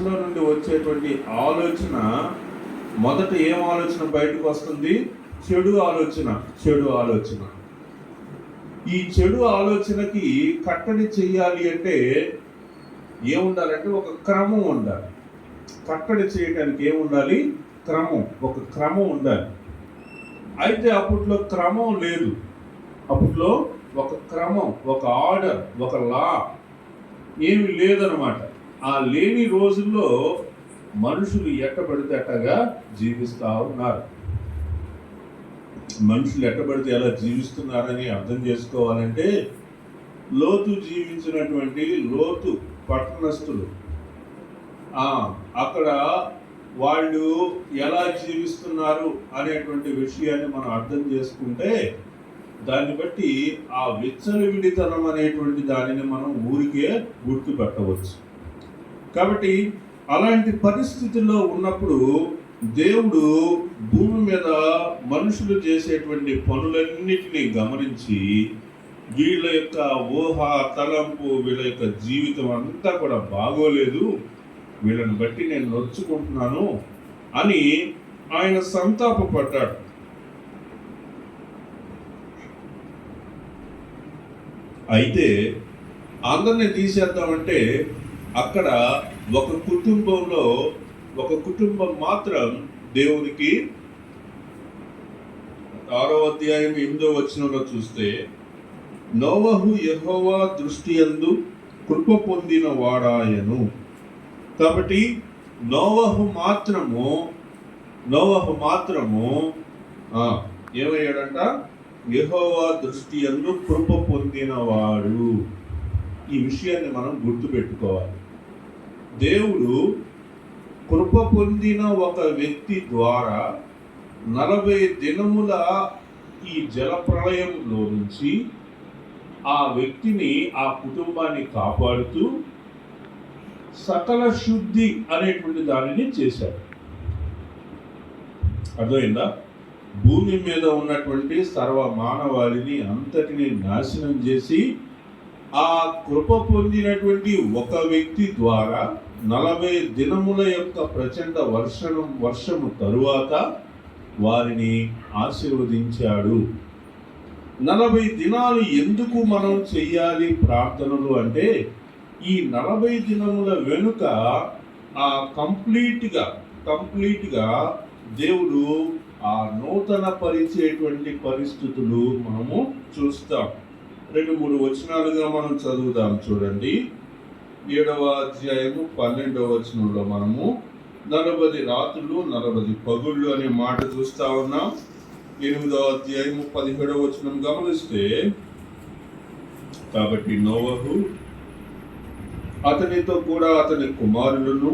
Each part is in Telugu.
మనసులో నుండి వచ్చేటువంటి ఆలోచన మొదట ఏం ఆలోచన బయటకు వస్తుంది? చెడు ఆలోచన చెడు ఆలోచన. ఈ చెడు ఆలోచనకి కట్టడి చేయాలి అంటే ఏముండాలంటే ఒక క్రమం ఉండాలి. కట్టడి చేయడానికి ఏముండాలి? క్రమం ఒక క్రమం ఉండాలి. అయితే అప్పట్లో క్రమం లేదు. అప్పట్లో ఒక క్రమం ఒక ఆర్డర్ ఒక లా ఏమి లేదనమాట ఆ లేని రోజుల్లో మనుషులు ఎట్టబడితే అట్టగా జీవిస్తూ ఉన్నారు. మనుషులు ఎట్టబడితే ఎలా జీవిస్తున్నారని అర్థం చేసుకోవాలంటే లోతు జీవించినటువంటి లోతు పట్టణస్థులు. అక్కడ వాళ్ళు ఎలా జీవిస్తున్నారు అనేటువంటి విషయాన్ని మనం అర్థం చేసుకుంటే దాన్ని బట్టి ఆ విచ్చలవిడితనం అనేటువంటి దానిని మనం ఊరికే గుర్తుపెట్టవచ్చు. కాబట్టి అలాంటి పరిస్థితుల్లో ఉన్నప్పుడు దేవుడు భూమి మీద మనుషులు చేసేటువంటి పనులన్నిటినీ గమనించి వీళ్ళ యొక్క ఊహ తలంపు వీళ్ళ యొక్క జీవితం అంతా కూడా బాగోలేదు. వీళ్ళని బట్టి నేను నొచ్చుకుంటున్నాను అని ఆయన సంతాపపడ్డాడు. అయితే అందరిని తీసేద్దామంటే అక్కడ ఒక కుటుంబంలో ఒక కుటుంబం మాత్రం దేవునికి ఆరో అధ్యాయం ఎనిమిదో వచనంలో చూస్తే నోవహు యహోవా దృష్టి అందు కృప పొందిన వాడాయను. కాబట్టి నోవహు మాత్రము నోవహు మాత్రము ఏమయ్యాడంట? యహోవా దృష్టి అందు కృప పొందినవాడు. ఈ విషయాన్ని మనం గుర్తుపెట్టుకోవాలి. దేవుడు కృప పొందిన ఒక వ్యక్తి ద్వారా నలభై దినముల ఈ జలప్రళయంలో నుంచి ఆ వ్యక్తిని ఆ కుటుంబాన్ని కాపాడుతూ సకల శుద్ధి అనేటువంటి దానిని చేశాడు. అర్థమైందా? భూమి మీద ఉన్నటువంటి సర్వ మానవాళిని అంతటిని నాశనం చేసి ఆ కృప పొందినటువంటి ఒక వ్యక్తి ద్వారా నలభై దినముల యొక్క ప్రచండ వర్షం వర్షము తరువాత వారిని ఆశీర్వదించాడు. నలభై దినాలు ఎందుకు మనం చెయ్యాలి ప్రార్థనలు అంటే ఈ నలభై దినముల వెనుక ఆ కంప్లీట్గా కంప్లీట్గా దేవుడు ఆ నూతన పరిచేటువంటి పరిస్థితులు మనము చూస్తాం. రెండు మూడు వచనాలుగా మనం చదువుదాం చూడండి. ఏడవ అధ్యాయము పన్నెండవ వచనంలో మనము నలభై రాత్రులు నలభై పగుళ్ళు అనే మాట చూస్తా ఉన్నాం. ఎనిమిదవ అధ్యాయము పదిహేడవ వచనం గమనిస్తే కాబట్టి నోవహు అతనితో కూడా అతని కుమారులను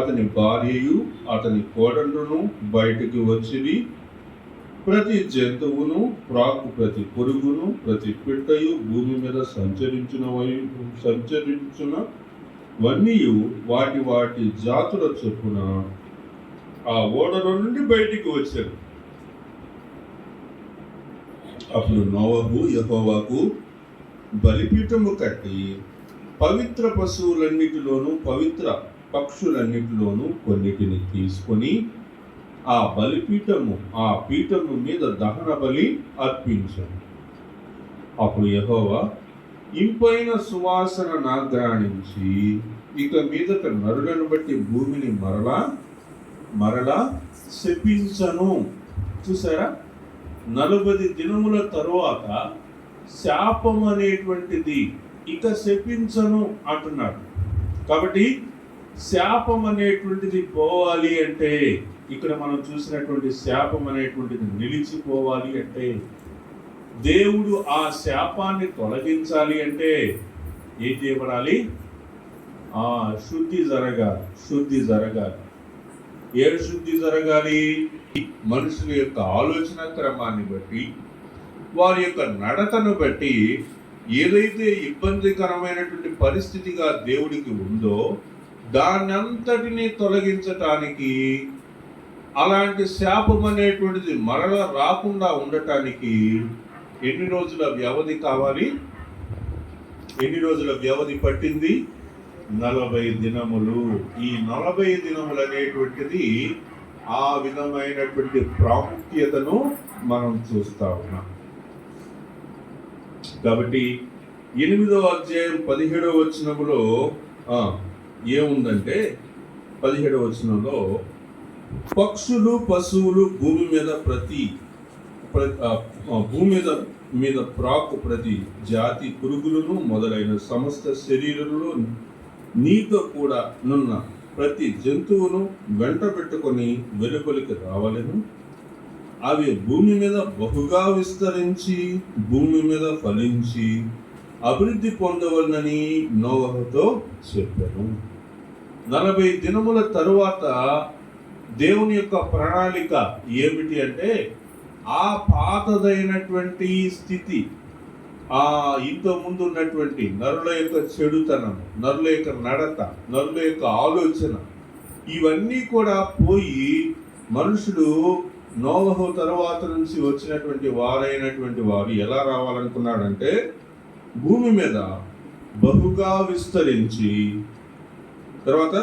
అతని భార్యయు అతని కోడళ్ళను బయటికి వచ్చి ప్రతి జంతువును ప్రాకు ప్రతి పురుగును ప్రతి పిట్టయు భూమి మీద సంచరించిన సంచరించిన వన్నీయు వాటి వాటి జాతుల చొప్పున ఆ ఓడల నుండి బయటికి వచ్చారు అప్పుడు నోవహు యహోవాకు బలిపీఠము కట్టి పవిత్ర పశువులన్నిటిలోనూ పవిత్ర పక్షులన్నిటిలోనూ కొన్నిటిని తీసుకొని ఆ బలిపీఠము ఆ పీఠము మీద దహన బలి అర్పించను. అప్పుడు యహోవా ఇంపైన సువాసన నాగ్రాణించి ఇక మీదట నరులను బట్టి భూమిని మరలా మరలా శపించను. చూసారా? నలభై దినముల తరువాత శాపం అనేటువంటిది ఇక శపించను అంటున్నాడు. కాబట్టి శాపం అనేటువంటిది పోవాలి అంటే ఇక్కడ మనం చూసినటువంటి శాపం అనేటువంటిది నిలిచిపోవాలి అంటే దేవుడు ఆ శాపాన్ని తొలగించాలి అంటే ఏం చేయబడాలి? ఆ శుద్ధి జరగాలి శుద్ధి జరగాలి. ఏ శుద్ధి జరగాలి? మనుషుల యొక్క ఆలోచన క్రమాన్ని బట్టి వారి యొక్క నడతను బట్టి ఏదైతే ఇబ్బందికరమైనటువంటి పరిస్థితిగా దేవుడికి ఉందో దాన్నంతటినీ తొలగించటానికి అలాంటి శాపం అనేటువంటిది మరల రాకుండా ఉండటానికి ఎన్ని రోజుల వ్యవధి కావాలి? ఎన్ని రోజుల వ్యవధి పట్టింది? నలభై దినములు. ఈ నలభై దినములు అనేటువంటిది ఆ విధమైనటువంటి ప్రాముఖ్యతను మనం చూస్తా ఉన్నాం. కాబట్టి ఎనిమిదవ అధ్యాయం పదిహేడవ వచనములో ఏముందంటే పదిహేడవ వచనంలో పక్షులు పశువులు భూమి మీద ప్రతి భూమి మీద మీద ప్రాకు ప్రతి జాతి పురుగులను మొదలైన సమస్త శరీరంలో నీతో కూడా నున్న ప్రతి జంతువును వెంట పెట్టుకొని వెలుపలికి రావలేను. అవి భూమి మీద బహుగా విస్తరించి భూమి మీద ఫలించి అభివృద్ధి పొందవలనని నోవహతో చెప్పాను. నలభై దినముల తరువాత దేవుని యొక్క ప్రణాళిక ఏమిటి అంటే ఆ పాతదైనటువంటి స్థితి ఆ ఇంత ముందు ఉన్నటువంటి నరుల యొక్క చెడుతనం నరుల యొక్క నడత నరుల యొక్క ఆలోచన ఇవన్నీ కూడా పోయి మనుషులు నోవహు తర్వాత నుంచి వచ్చినటువంటి వారైనటువంటి వారు ఎలా రావాలనుకున్నాడంటే భూమి మీద బహుగా విస్తరించి తర్వాత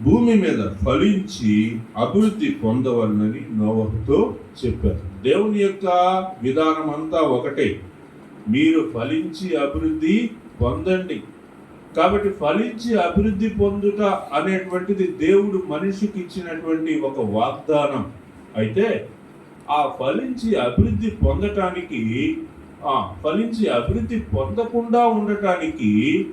భూమి మీద ఫలించి అభివృద్ధి పొందవలనని నోవహుతో చెప్పారు. దేవుని యొక్క విధానం అంతా ఒకటే. మీరు ఫలించి అభివృద్ధి పొందండి. కాబట్టి ఫలించి అభివృద్ధి పొందుట అనేటువంటిది దేవుడు మనిషికి ఇచ్చినటువంటి ఒక వాగ్దానం. అయితే ఆ ఫలించి అభివృద్ధి పొందటానికి ఆ ఫలించి అభివృద్ధి పొందకుండా ఉండటానికి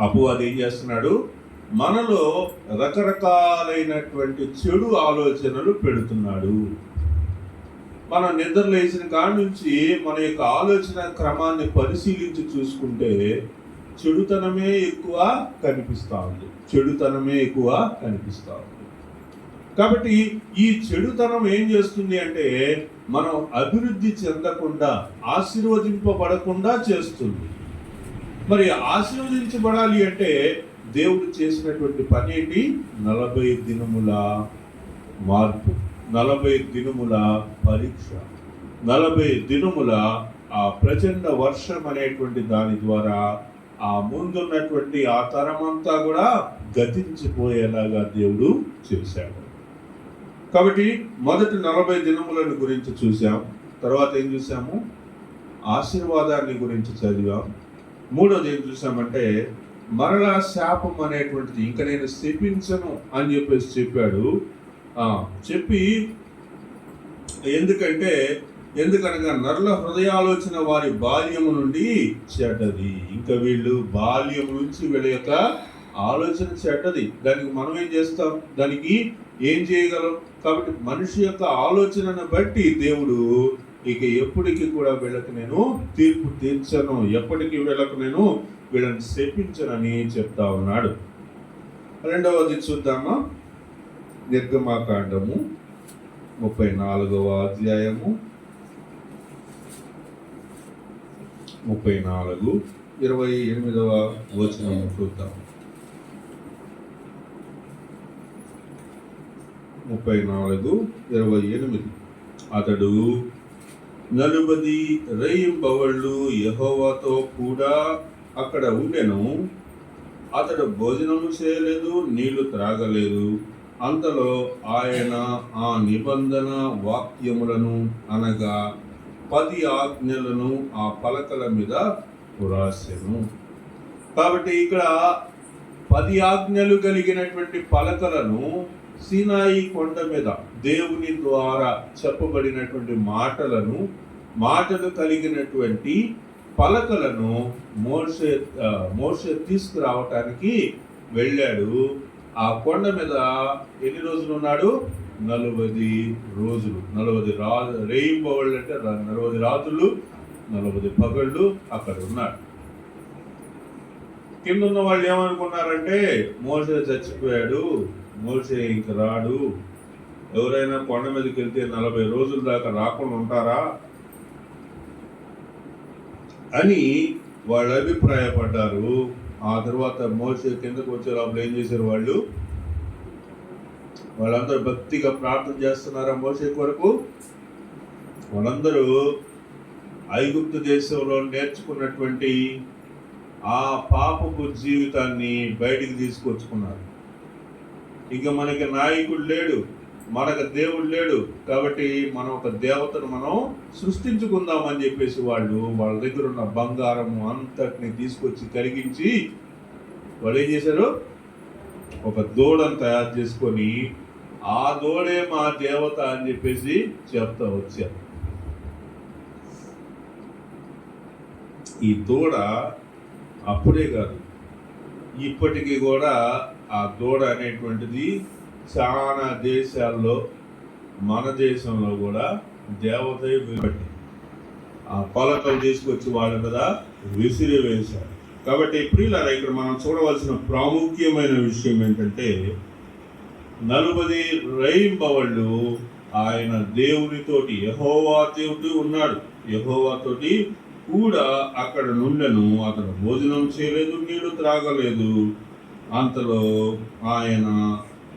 అపవాది ఏం చేస్తున్నాడు? మనలో రకరకాలైనటువంటి చెడు ఆలోచనలు పెడుతున్నాడు. మనం నిద్ర లేచిన కాడ నుంచి మన యొక్క ఆలోచన క్రమాన్ని పరిశీలించి చూసుకుంటే చెడుతనమే ఎక్కువ కనిపిస్తూ ఉంది. చెడుతనమే ఎక్కువ కనిపిస్తూ ఉంది. కాబట్టి ఈ చెడుతనం ఏం చేస్తుంది అంటే మనం అభివృద్ధి చెందకుండా ఆశీర్వదింపబడకుండా చేస్తుంది. మరి ఆశీర్వదించబడాలి అంటే దేవుడు చేసినటువంటి పని ఏంటి? నలభై దినముల మార్పు. నలభై దినముల పరీక్ష. నలభై దినముల ఆ ప్రచండ వర్షం అనేటువంటి దాని ద్వారా ఆ ముందున్నటువంటి ఆ తరమంతా కూడా గతించిపోయేలాగా దేవుడు చేశాడు. కాబట్టి మొదటి నలభై దినములను గురించి చూసాం తర్వాత ఏం చూసాము ఆశీర్వాదాన్ని గురించి చదివాం. మూడోది ఏం చూసామంటే మరలా శాపం అనేటువంటిది ఇంకా నేను శపించను అని చెప్పేసి చెప్పాడు. ఆ, చెప్పి ఎందుకంటే ఎందుకనగా నరుల హృదయాలోచన వారి బాల్యము నుండి చెడ్డది. ఇంకా వీళ్ళు బాల్యం నుంచి వీళ్ళ యొక్క ఆలోచన చెడ్డది. దానికి మనం ఏం చేస్తాం? దానికి ఏం చేయగలం? కాబట్టి మనిషి యొక్క ఆలోచనను బట్టి దేవుడు ఇక ఎప్పటికీ కూడా వీళ్ళకి నేను తీర్పు తీర్చను. ఎప్పటికీ వీళ్ళకు నేను వీళ్ళని శపించనని చెప్తా ఉన్నాడు. రెండవది చూద్దామా? నిర్గమాకాండము ముప్పై నాలుగవ అధ్యాయము ముప్పై నాలుగు ఇరవై ఎనిమిదవ వచనం చూద్దాం. ముప్పై నాలుగు ఇరవై ఎనిమిది. అతడు నలుబది రేయింబవళ్ళు యహోవాతో కూడా అక్కడ ఉండెను. అతడు భోజనము చేయలేదు నీళ్ళు త్రాగలేదు. అంతలో ఆయన ఆ నిబంధన వాక్యములను అనగా పది ఆజ్ఞలను ఆ పలకల మీద వ్రాసెను. కాబట్టి ఇక్కడ పది ఆజ్ఞలు కలిగినటువంటి పలకలను సీనాయి కొండ మీద దేవుని ద్వారా చెప్పబడినటువంటి మాటలను మాటలు కలిగినటువంటి పలకలను మోసే మోసే తీసుకురావటానికి వెళ్ళాడు. ఆ కొండ మీద ఎన్ని రోజులు ఉన్నాడు? నలభై రోజులు. నలభై రా రేయింబవళ్ళు అంటే ర- నలభై రాత్రులు నలభై పగళ్ళు అక్కడ ఉన్నాడు. కింద ఉన్న వాళ్ళు ఏమనుకున్నారంటే మోసే చచ్చిపోయాడు. మోసే ఇంక రాడు ఎవరైనా కొండ మీదకి వెళ్తే నలభై రోజుల దాకా రాకుండా ఉంటారా? అని వాళ్ళు అభిప్రాయపడ్డారు. ఆ తర్వాత మోసే కిందకు వచ్చేటప్పుడు ఏం చేశారు వాళ్ళు? వాళ్ళందరూ భక్తిగా ప్రార్థన చేస్తున్నారా మోసే కొరకు? వాళ్ళందరూ ఐగుప్తు దేశంలో నేర్చుకున్నటువంటి ఆ పాపపు జీవితాన్ని బయటికి తీసుకొచ్చుకున్నారు. ఇక మనకి నాయకుడు లేడు మనకు దేవుడు లేడు. కాబట్టి మనం ఒక దేవతను మనం సృష్టించుకుందామని చెప్పేసి వాళ్ళు వాళ్ళ దగ్గర ఉన్న బంగారం అంతటిని తీసుకొచ్చి కరిగించి వాళ్ళు ఏం చేశారు? ఒక దూడను తయారు చేసుకొని ఆ దూడే మా దేవత అని చెప్పేసి చెప్తా వచ్చారు. ఈ దూడ అప్పుడే కాదు ఇప్పటికీ కూడా ఆ దూడ అనేటువంటిది చాలా దేశాల్లో మన దేశంలో కూడా దేవత విబట్టి ఆ పలకలు తీసుకొచ్చి వాళ్ళ మీద విసిరి వేశారు. కాబట్టి ప్రియులారా ఇక్కడ మనం చూడవలసిన ప్రాముఖ్యమైన విషయం ఏంటంటే నలుబది రైంబవళ్ళు ఆయన దేవునితోటి యహోవా దేవుడు ఉన్నాడు. యహోవాతోటి కూడా అక్కడ నుండెను అతను భోజనం చేయలేదు నీళ్ళు త్రాగలేదు. అంతలో ఆయన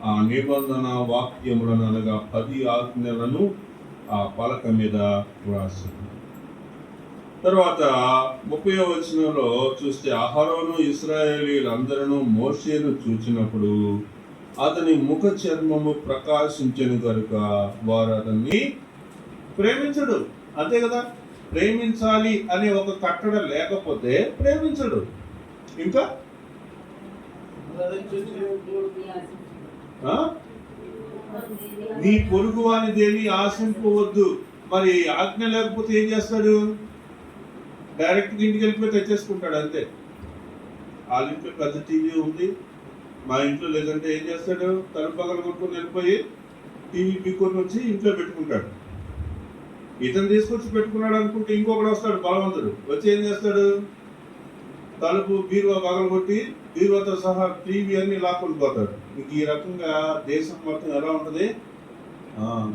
ఆ నిబంధన వాక్యములను అనగా పది ఆజ్ఞలను ఆ పలక మీద వ్రాసింది తర్వాత ముప్పై వచనంలో చూస్తే అహరోను ఇస్రాయేలీలందరూ మోషేను చూచినప్పుడు అతని ముఖ చర్మము ప్రకాశించను కనుక వారు అతన్ని ప్రేమించడు. అంతే కదా? ప్రేమించాలి అనే ఒక కట్టడ లేకపోతే ప్రేమించడు. ఇంకా నీ పొరుగు వాని దేవి ఆశింపవద్దు. మరి ఆజ్ఞ లేకపోతే ఏం చేస్తాడు? డైరెక్ట్ ఇంటికి వెళ్ళిపోయి తెచ్చేసుకుంటాడు అంతే. వాళ్ళ ఇంట్లో పెద్ద టీవీ ఉంది. మా ఇంట్లో లేదంటే ఏం చేస్తాడు? తలుపు పగలు కొట్టుకొని వెళ్ళిపోయి టీవీ పీక్కొని వచ్చి ఇంట్లో పెట్టుకుంటాడు. ఇతను తీసుకొచ్చి పెట్టుకున్నాడు అనుకుంటే ఇంకొకడు వస్తాడు బలవంతుడు. వచ్చి ఏం చేస్తాడు? తలుపు బీరువా పగలు కొట్టి బీరువాతో సహా టీవీ అన్ని లాక్కొని పోతాడు. ఇంక ఈ రకంగా దేశం మొత్తం ఎలా ఉంటుంది?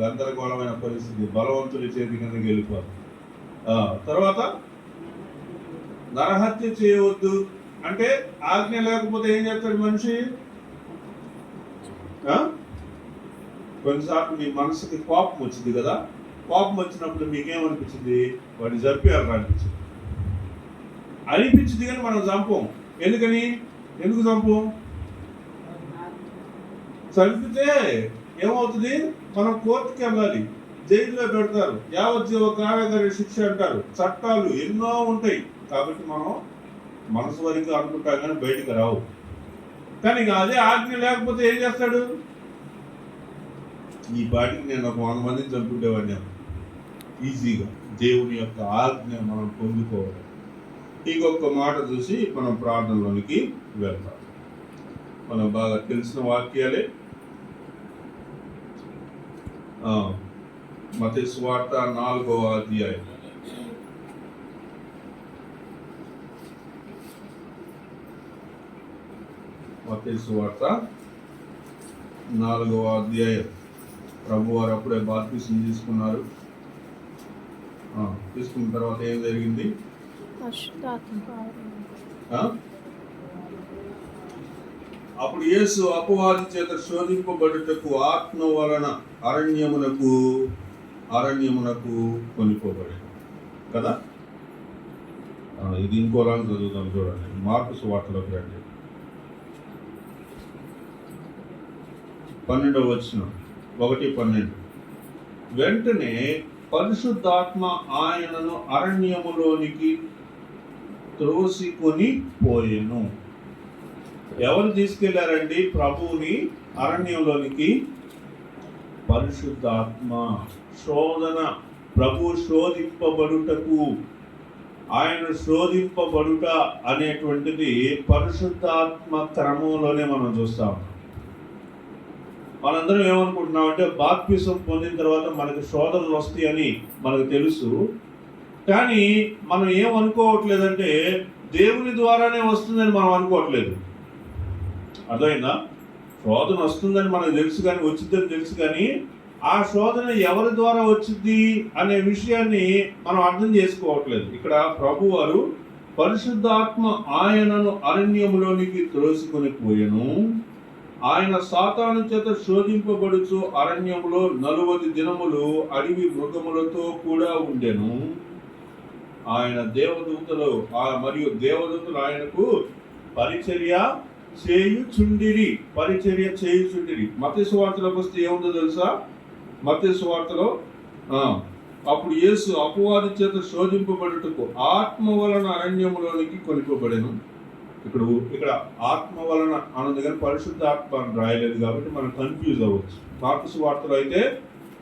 గందరగోళమైన పరిస్థితి. బలవంతుడి చేతి కిందకి వెళ్ళిపోదు ఆ, తర్వాత నరహత్య చేయవద్దు. అంటే ఆజ్ఞ లేకపోతే ఏం చేస్తాడు మనిషి? ఆ? కొన్నిసార్లు మీ మనసుకి కోపం వచ్చింది కదా? కోపం వచ్చినప్పుడు మీకేమనిపించింది? వాడిని చంపేయాలి అనిపించింది. అనిపించింది కానీ మనం చంపం. ఎందుకని? ఎందుకు చంపం? చంపితే ఏమవుతుంది? మనం కోర్టుకి వెళ్ళాలి. జైల్లో పెడతారు. యావజ్జీవ కారాగారి శిక్ష అంటారు. చట్టాలు ఎన్నో ఉంటాయి. కాబట్టి మనం మనసు వరకు అనుకుంటాం కానీ బయటికి రావు. కానీ అదే ఆజ్ఞ లేకపోతే ఏం చేస్తాడు? ఈ పాటికి నేను ఒక వంద మందిని చంపుండేవాడిని. ఈజీగా దేవుని యొక్క ఆజ్ఞ మనం పొందుకోవాలి. ఇంకొక మాట చూసి మనం ప్రార్థనలోనికి వెళ్తాం. మనం బాగా తెలిసిన వాక్యాలే. మత స్వార్థ నాలుగవ అధ్యాయం. మత స్వార్థ నాలుగవ అధ్యాయం. ప్రభు వారు అప్పుడే బాప్తిసం తీసుకున్నారు. తీసుకున్న తర్వాత ఏం జరిగింది? అప్పుడు యేసు అపవాది చేత శోధింపబడుటకు ఆత్మ వలన అరణ్యమునకు అరణ్యమునకు కొనిపోబడి కదా? ఇది ఇంకోలా చదువుతాం చూడండి. మార్పు వార్తలోకి రండి పన్నెండవ వచ్చిన ఒకటి పన్నెండు. వెంటనే పరిశుద్ధాత్మ ఆయనను అరణ్యములోనికి త్రోసికొని పోయెను ఎవరు తీసుకెళ్ళారండి? ప్రభువుని అరణ్యంలోనికి. పరిశుద్ధాత్మ శోధన ప్రభు శోధింపబడుటకు. ఆయన శోధింపబడుట అనేటువంటిది పరిశుద్ధాత్మ క్రమంలోనే మనం చూస్తాం. మనందరం ఏమనుకుంటున్నాం అంటే బాప్తిసం పొందిన తర్వాత మనకి శోధనలు వస్తాయని మనకు తెలుసు. కానీ మనం ఏమనుకోవట్లేదంటే దేవుని ద్వారానే వస్తుందని మనం అనుకోవట్లేదు. అర్థమైందా? శోధన వస్తుందని మనకు తెలుసు కానీ వచ్చిందని తెలుసు కానీ ఆ శోధన ఎవరి ద్వారా వచ్చింది అనే విషయాన్ని మనం అర్థం చేసుకోవట్లేదు. ఇక్కడ ప్రభు వారు పరిశుద్ధాత్మ ఆయనను అరణ్యములోనికి త్రోసుకొని పోయెను. ఆయన సాతాను చేత శోధింపబడుచు అరణ్యములో నలువది దినములు అడవి మృగములతో కూడా ఉండెను. ఆయన దేవదూతలు ఆ మరియు దేవదూతలు ఆయనకు పరిచర్య చేయుచుండిరి పరిచర్య చేయుచుండిరి. మత సువార్తలోకి వస్తే ఏముందో తెలుసా? మత సువార్తలో అప్పుడు యేసు అపవాది చేత శోధింపబడుటకు ఆత్మ వలన అరణ్యములోనికి కొనిపోబడెను. ఇక్కడ ఇక్కడ ఆత్మ వలన అన్నది కానీ పరిశుద్ధ ఆత్మ రాయలేదు కాబట్టి మనం కన్ఫ్యూజ్ అవ్వచ్చు. మార్క్స్ వార్తలు అయితే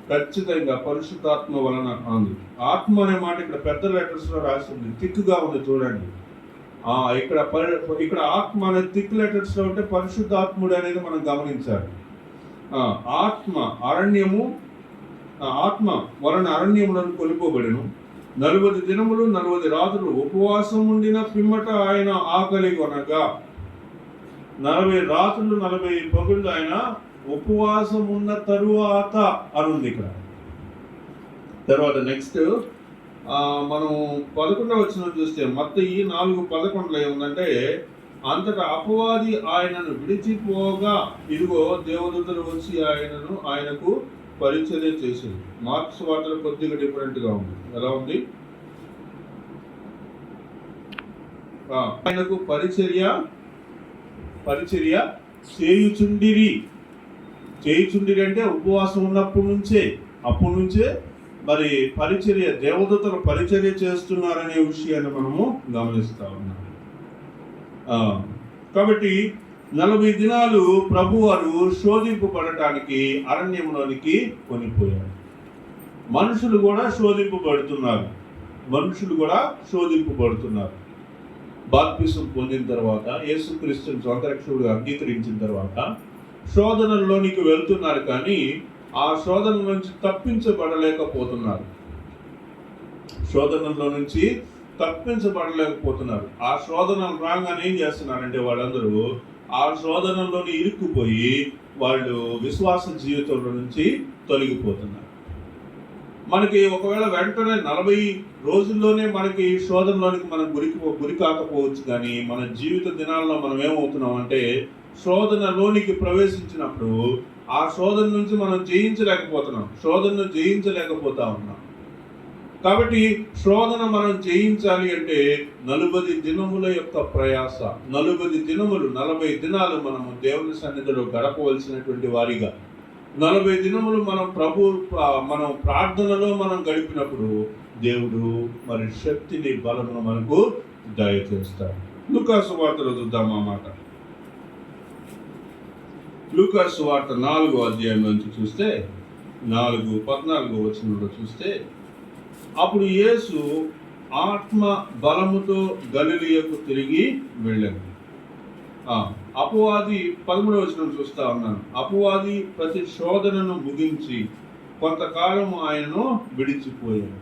ఖచ్చితంగా పరిశుద్ధాత్మ వలన అంది ఆత్మ అనే మాట ఇక్కడ పెద్ద లెటర్స్ రాసింది. ఉంది థిక్గా ఉంది చూడండి. ఆ ఇక్కడ పరి ఇక్కడ ఆత్మ అనే థిక్ లెటర్స్లో ఉంటే పరిశుద్ధాత్ముడు అనేది మనం గమనించాలి. ఆత్మ అరణ్యము ఆత్మ వలన అరణ్యములను కొనుకోబడిను నలువది దినములు నలువది రాత్రులు ఉపవాసం ఉండిన పిమ్మట ఆయన ఆకలి కొనగా నలభై రాత్రులు నలభై పగుళ్ళు ఆయన ఉపవాసం ఉన్న తరువాత అనుంది ఇక్కడ. తర్వాత నెక్స్ట్ మనం పదకొండవ వచ్చిన చూస్తే మత్త ఈ నాలుగు పదకొండులో ఏముందంటే అంతటా అపవాది ఆయనను విడిచిపోగా ఇదిగో దేవదూతలు వచ్చి ఆయనను ఆయనకు పరిచర్య చేసింది మార్క్స్ వార్తలు కొద్దిగా డిఫరెంట్గా ఉంది. ఎలా ఉంది? ఆ, ఆయనకు పరిచర్య పరిచర్య చేయుచుండిరి. చేయుచుండిరి అంటే ఉపవాసం ఉన్నప్పటి నుంచే అప్పటి నుంచే మరి పరిచర్య దేవదూతలు పరిచర్య చేస్తున్నారనే విషయాన్ని మనము గమనిస్తా ఉన్నాం. కాబట్టి నలభై దినాలు ప్రభువారు శోధింపబడటానికి అరణ్యంలోనికి కొనిపోయారు. మనుషులు కూడా శోధింపబడుతున్నారు. మనుషులు కూడా శోధింపబడుతున్నారు. బాప్తిసం పొందిన తర్వాత యేసుక్రీస్తుని సొంత అంగీకరించిన తర్వాత శోధనల్లోనికి వెళ్తున్నారు కానీ ఆ శోధన నుంచి తప్పించబడలేకపోతున్నారు. శోధనలో నుంచి తప్పించబడలేకపోతున్నారు. ఆ శోధనలు రాగానే ఏం చేస్తున్నారంటే వాళ్ళందరూ ఆ శోధనలోని ఇరుక్కుపోయి వాళ్ళు విశ్వాస జీవితంలో నుంచి తొలగిపోతున్నారు. మనకి ఒకవేళ వెంటనే నలభై రోజుల్లోనే మనకి శోధనలోనికి మనం గురికి గురి కాకపోవచ్చు కానీ మన జీవిత దినాల్లో మనం ఏమవుతున్నాం అంటే శోధనలోనికి ప్రవేశించినప్పుడు ఆ శోధన నుంచి మనం జయించలేకపోతున్నాం. శోధనను జయించలేకపోతా ఉన్నాం కాబట్టి శోధన మనం జయించాలి అంటే నలుబది దినముల యొక్క ప్రయాస నలుబది దినములు నలభై దినాలు మనము దేవుని సన్నిధిలో గడపవలసినటువంటి వారిగా. నలభై దినములు మనం ప్రభు మనం ప్రార్థనలో మనం గడిపినప్పుడు దేవుడు మరి శక్తిని బలమును మనకు దయచేస్తాడు. లుకాసు వార్తలో చూద్దాం అన్నమాట మాట. లూకాసు వార్త నాలుగో అధ్యాయం నుంచి చూస్తే నాలుగు పద్నాలుగో వచనంలో చూస్తే అప్పుడు యేసు ఆత్మ బలముతో గలిలియకు తిరిగి వెళ్ళాను అపవాది పదమూడవ వచనం చూస్తా ఉన్నాను. అపవాది ప్రతి శోధనను ముగించి కొంతకాలం ఆయనను విడిచిపోయాడు.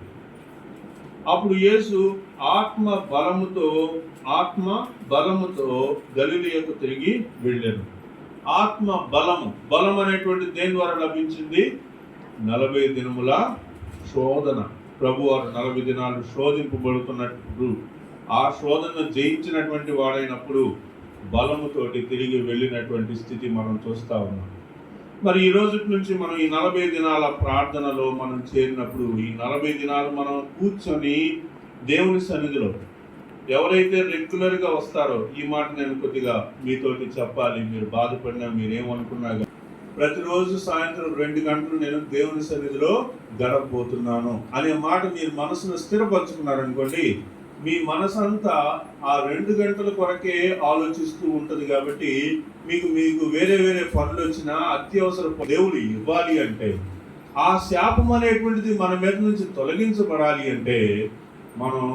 అప్పుడు యేసు ఆత్మ బలముతో ఆత్మ బలముతో గలిలియకు తిరిగి వెళ్ళాను ఆత్మ బలము బలం అనేటువంటి దేని ద్వారా లభించింది? నలభై దినముల శోధన. ప్రభు వారు నలభై దినాలు శోధింపబడుతున్నప్పుడు ఆ శోధన జయించినటువంటి వాడైనప్పుడు బలముతోటి తిరిగి వెళ్ళినటువంటి స్థితి మనం చూస్తా ఉన్నాం. మరి ఈ రోజు నుంచి మనం ఈ నలభై దినాల ప్రార్థనలో మనం చేరినప్పుడు ఈ నలభై దినాలు మనం కూర్చొని దేవుని సన్నిధిలో ఎవరైతే రెగ్యులర్గా వస్తారో ఈ మాట నేను కొద్దిగా మీతోటి చెప్పాలి మీరు బాధపడినా మీరేమనుకున్నా ప్రతిరోజు సాయంత్రం రెండు గంటలు నేను దేవుని సన్నిధిలో గడపబోతున్నాను అనే మాట మీరు మనసును స్థిరపరచుకున్నారనుకోండి మీ మనసంతా ఆ రెండు గంటల కొరకే ఆలోచిస్తూ ఉంటుంది కాబట్టి మీకు మీకు వేరే వేరే పనులు వచ్చినా అత్యవసర దేవుడు ఇవ్వాలి అంటే ఆ శాపం అనేటువంటిది మన మీద నుంచి తొలగించబడాలి అంటే మనం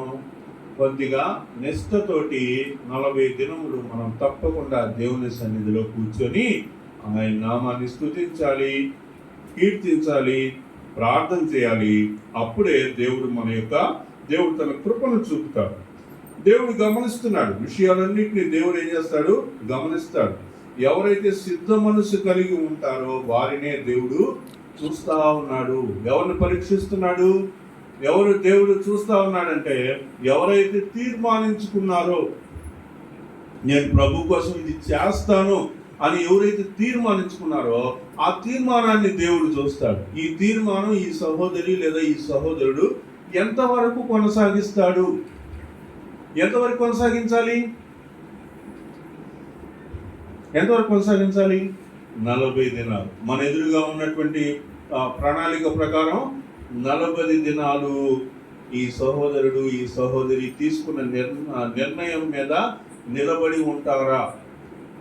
కొద్దిగా నిష్టతోటి నలభై దినములు మనం తప్పకుండా దేవుని సన్నిధిలో కూర్చొని ఆయన నామాన్ని స్తుతించాలి కీర్తించాలి ప్రార్థన చేయాలి. అప్పుడే దేవుడు మన యొక్క దేవుడు తన కృపను చూపుతాడు. దేవుడు గమనిస్తున్నాడు. విషయాలన్నింటినీ దేవుడు ఏం చేస్తాడు? గమనిస్తాడు. ఎవరైతే సిద్ధ మనసు కలిగి ఉంటారో వారినే దేవుడు చూస్తా ఉన్నాడు. ఎవరిని పరీక్షిస్తున్నాడు? ఎవరు దేవుడు చూస్తా ఉన్నాడంటే ఎవరైతే తీర్మానించుకున్నారో నేను ప్రభు కోసం ఇది చేస్తాను అని ఎవరైతే తీర్మానించుకున్నారో ఆ తీర్మానాన్ని దేవుడు చూస్తాడు. ఈ తీర్మానం ఈ సహోదరి లేదా ఈ సహోదరుడు ఎంతవరకు కొనసాగిస్తాడు? ఎంతవరకు కొనసాగించాలి? ఎంతవరకు కొనసాగించాలి? నలభై దినాలు. మన ఎదురుగా ఉన్నటువంటి ప్రణాళిక ప్రకారం నలభై దినాలు ఈ సహోదరుడు ఈ సహోదరి తీసుకున్న నిర్ణ నిర్ణయం మీద నిలబడి ఉంటారా?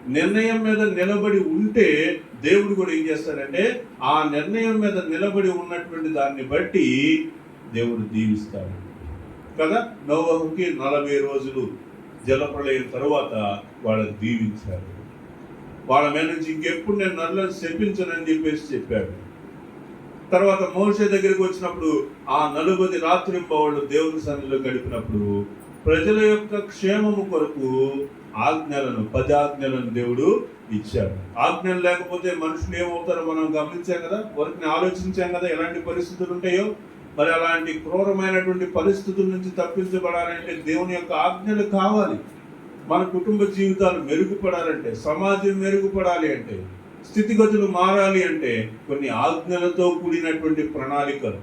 నిర్ణయం మీద నిలబడి ఉంటే దేవుడు కూడా ఏం చేస్తాడంటే ఆ నిర్ణయం మీద నిలబడి ఉన్నటువంటి దాన్ని బట్టి దేవుడు దీవిస్తాడు. కదా? నోవహుకి నలభై రోజులు జలప్రలయం తర్వాత వాళ్ళని దీవించాడు. వాళ్ళ మీద నుంచి ఇంకెప్పుడు నేను నల్లని శపించనని చెప్పేసి చెప్పాడు. తర్వాత మోషే దగ్గరికి వచ్చినప్పుడు ఆ నలుబది వాళ్ళు దేవుని సన్నిధిలో గడిపినప్పుడు ప్రజల యొక్క క్షేమము కొరకు ఆజ్ఞలను పది ఆజ్ఞలను దేవుడు ఇచ్చాడు. ఆజ్ఞలు లేకపోతే మనుషులు ఏమవుతారో మనం గమనించాం కదా? వారిని ఆలోచించాం కదా ఎలాంటి పరిస్థితులు ఉంటాయో? మరి అలాంటి క్రూరమైనటువంటి పరిస్థితుల నుంచి తప్పించబడాలంటే దేవుని యొక్క ఆజ్ఞలు కావాలి. మన కుటుంబ జీవితాలు మెరుగుపడాలంటే సమాజం మెరుగుపడాలి అంటే స్థితిగతులు మారాలి అంటే కొన్ని ఆజ్ఞలతో కూడినటువంటి ప్రణాళికలు.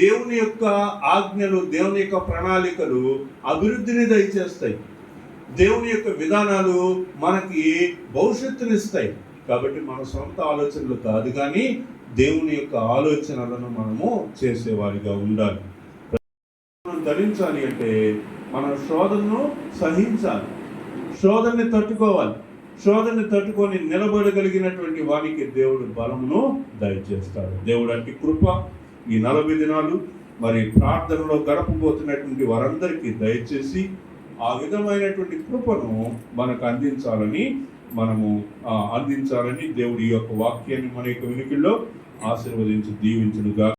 దేవుని యొక్క ఆజ్ఞలు దేవుని యొక్క ప్రణాళికలు అభివృద్ధిని దయచేస్తాయి. దేవుని యొక్క విధానాలు మనకి భవిష్యత్తుని ఇస్తాయి. కాబట్టి మన సొంత ఆలోచనలు కాదు కానీ దేవుని యొక్క ఆలోచనలను మనము చేసేవారిగా ఉండాలి. మనం ధరించాలి అంటే మన శోధనను సహించాలి. శోధనని తట్టుకోవాలి. శోధనని తట్టుకొని నిలబడగలిగినటువంటి వానికి దేవుడు బలమును దయచేస్తాడు. దేవుడు అంటే కృప. ఈ నలభై దినాలు మరి ప్రార్థనలో గడపబోతున్నటువంటి వారందరికీ దయచేసి ఆ విధమైనటువంటి కృపను మనకు అందించాలని మనము అందించాలని దేవుడి యొక్క వాక్యాన్ని మన యొక్క వెనుకల్లో ఆశీర్వదించి దీవించునుగా